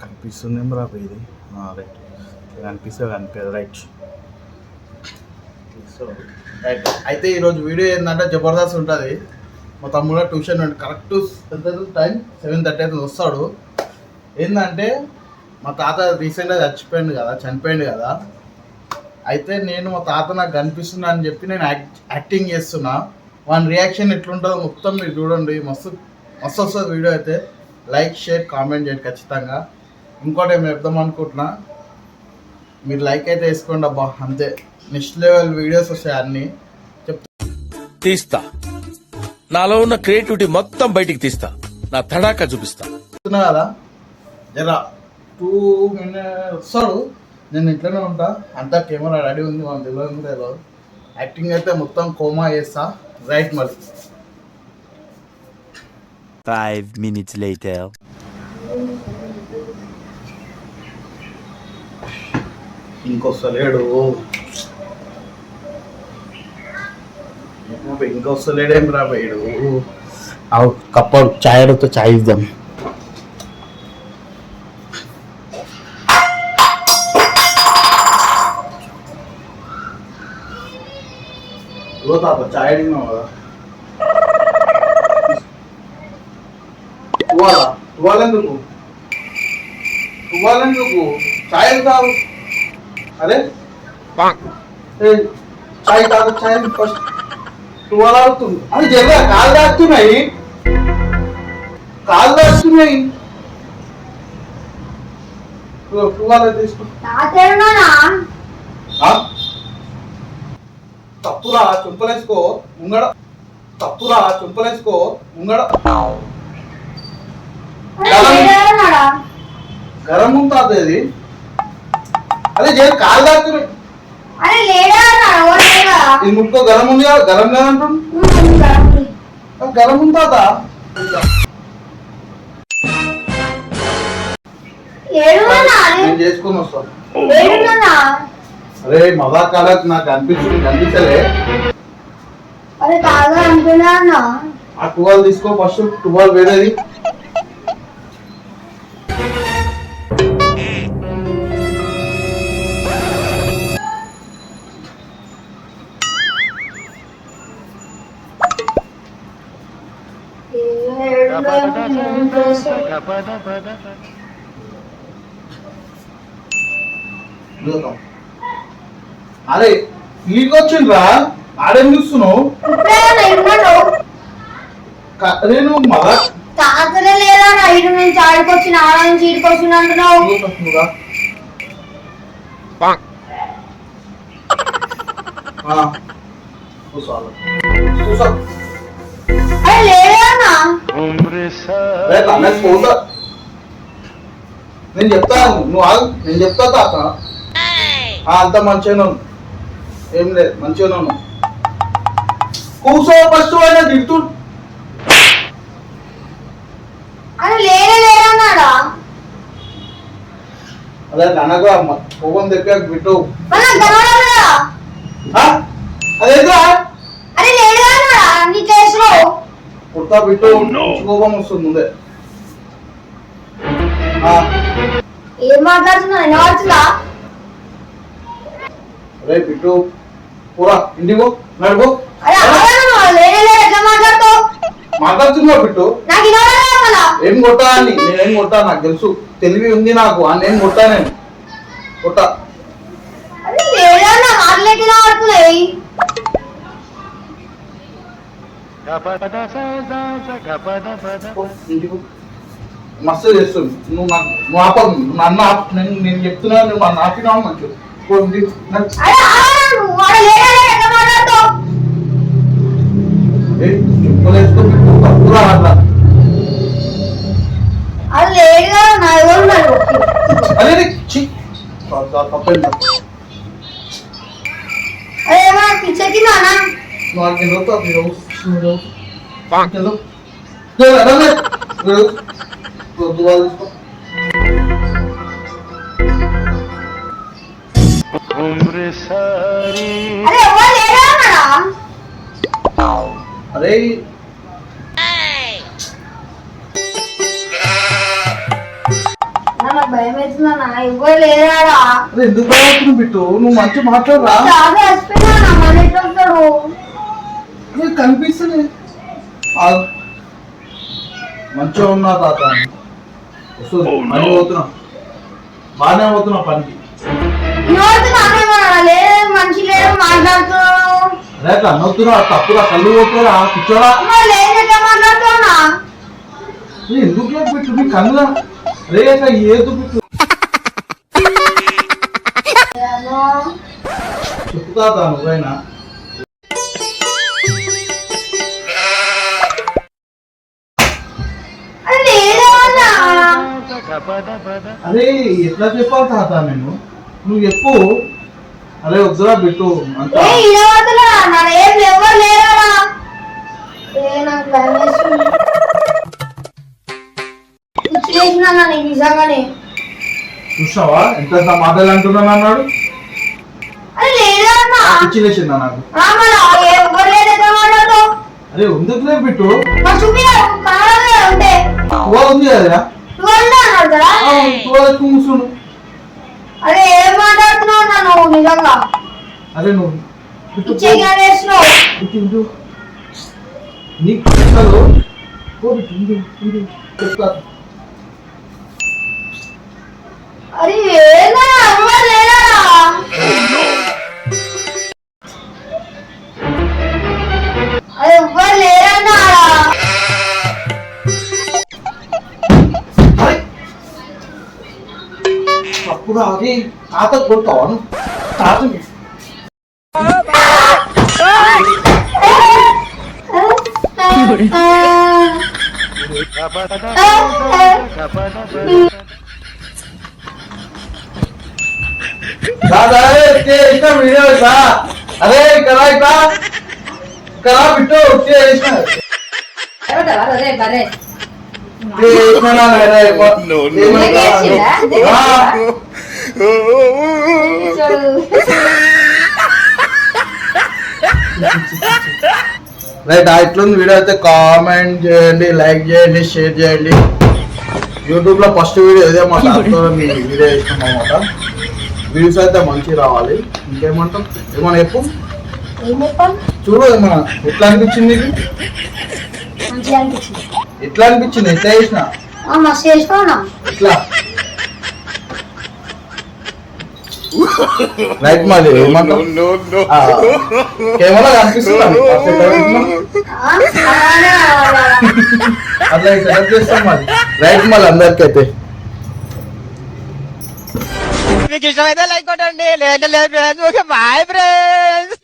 కనిపిస్తుందేం రా ఇది? రైట్. కనిపిస్తే కనిపించదు రైట్. So right. అయితే ఈరోజు వీడియో ఏంటంటే జబర్దస్త్ ఉంటుంది. మా తమ్ముడు tuition correct time seven thirty అయితే వస్తాడు. ఏంటంటే మా తాత రీసెంట్గా చచ్చిపోయింది కదా చనిపోయింది కదా. అయితే నేను మా తాత నాకు కనిపిస్తున్నా అని చెప్పి నేను యాక్ట్ యాక్టింగ్ చేస్తున్నా. వాని రియాక్షన్ ఎట్లుంటుందో మొత్తం మీరు చూడండి. మస్తు మస్తు వస్తుంది వీడియో అయితే. లైక్ షేర్ కామెంట్ చేయండి ఖచ్చితంగా. ఇంకోటి ఏమి చెప్దాం అనుకుంటున్నా? మీరు లైక్ అయితే వేసుకోండి అబ్బా అంతే. నెక్స్ట్ లెవెల్ వీడియోస్ వస్తాయి అన్నీ. తీస్తా. నాలో ఉన్న క్రియేటివిటీ మొత్తం బయటికి తీస్తా. నా తడాకా చూపిస్తా. కదా. జరా టూ మినిట్స్ వస్తాడు. నేను ఇంట్లోనే ఉంటా. అంతా కెమెరా రెడీ ఉంది మనం తెలియదు తెలియదు యాక్టింగ్ అయితే మొత్తం కోమా చేస్తా. రైట్ మరి. Five minutes later. ఇంకొస్తలేడు. ఇంకొస్తలేడేం రా పోయాడు కప్ప చాయ్ అడిగితే చాయ్ ఇద్దాం. లో తాత చాయ్ అడిగినావు కదా తువాలా తువాలెందుకు తువాలెందుకు చాయ్ తాగు అరే ఏ, చాయ్ తాగు చాయ్ ఫస్ట్ టువల్ అవుతుంది అది జర కాళ్ళు దాస్తున్నాయి కాళ్ళు దాస్తున్నాయి టువల్ తీసుకో తప్పురా చుంపలేసుకో ముంగడ. తప్పురా చుంపలేసుకో ముంగడ. గరం. ఉంటుంది అది. అదే లేడన్నాడా ఓ లేడా ఈ ముక్కో గరం ఉంది కదా గరం లేదంటుంది గరం ఉంటుందా నేను చేసుకొని వస్తాను అరే మజా కాలకు నాకు అనిపించింది కనిపించలే అరే తాగా అంటున్నా అన్న ఆ టువాల్ తీసుకో ఫస్ట్ టువాల్ వేరేది చూద్దాం. అరే నీకు వచ్చిండ్రా? ఆడేం చూస్తున్నావు? నేను తాతలే లేదా ఇటు నుంచి ఆడుకొచ్చిన ఆడ నుంచి ఈడుకొచ్చిన అంటున్నావు. నేను చెప్తాను నువ్వు నేను చెప్తా తాత. అంత మంచిగానే ఉంది. ఏం లేదు మంచిగానే ఉన్నావు కూర్చో ఫస్ట్ అయినా తిడుతూ అదే అనగా కోపం దగ్గర పెట్టు కుర్తా పెట్టు మంచి కోపం వస్తుంది ముందే. ఏం మాట్లాడుతున్నా రే బిట్టు పూరా బిట్టు? నాకు వినవడా మళ్ళా ఏం కొట్టా అని నేనేం కొట్టా నాకు తెలుసు. తెలివి ఉంది నాకు. అని ఏం కొట్టా నేను. కొట్టా మస్తు చేస్తుంది. నువ్వు నాకు నువ్వు ఆపదు నన్ను నేను నేను చెప్తున్నా నువ్వు నన్ను ఆపినావు మంచి పో ఇంటికి నడు. అరే ఆడన్నా అరే నాకు భయం అవుతుందన్నా ఎవరు లేరాడా అరే ఎందుకు భయపడుతున్నావు బిట్టు? నువ్వు మంచి మాట్లాడరా. కనిపిస్తుంది ఆ- మంచిగా ఉన్నా తాత. వస్తుంది మళ్ళీ పోతున్నా. బాగానే పోతున్నా పనికి. అరే అట్లా అనవుతున్నా తప్పురా కళ్ళు పోతున్నా కూర్చోరా. మాట్లాడుతున్నా ఎందుకు లేదు నీ కన్నులా? రే అట్లా ఏదు ఏమో. చెప్తా నువ్వైనా? అరే ఎట్లా చెప్పాలి తాత నేను? నువ్వు చెప్పు. అరే వద్దురా బిట్టు అంతా. చూసావా ఎంత మాటలు అంటున్నాను అన్నాడు? అది పిచ్చి లేచిందా నాకు? అరే ఎందుకు లేదు బిట్టు? ఉంది కదా నువ్వు అన్నాడు కదా. తువ్వ కూర్చును అరే అన్నా నువ్వు నిజంగా? అరే నువ్వు. నీకు అరే ఏనా అరే ఎవ్వరు అప్పుడు అది తాత కొడుతా తాత दादा ते इतना वीडियो था अरे करा इतना करा बिट्टो ते इसमें अरे दादा अरे बरे ते इतना ना मेरा एक बात नो नो हाँ రైట్ ఇట్లుంది వీడియో అయితే కామెంట్ చేయండి లైక్ చేయండి షేర్ చేయండి. యూట్యూబ్లో ఫస్ట్ వీడియో ఇదే మా తాతతో మీ వీడియో ఇష్టం అనమాట వ్యూస్ అయితే మంచి రావాలి. ఇంకేమంటాం ఏమన్నా చెప్పు? చూడు ఏమన్నా ఎట్లా అనిపించింది ఎట్లా అనిపించింది? ఎట్లా చేసిన? ఆ, మస్తు చేసినావునా ఎట్లా రైట్. ఆ, కెమెరా కనిపిస్తుందా. అట్లా సెలెక్ట్ చేస్తాం మరి రైట్ మళ్ళీ అందరికి అయితే మీకు ఇష్టమైతే లైక్ కొట్టండి లేదా లేదు బాయ్ ఫ్రెండ్స్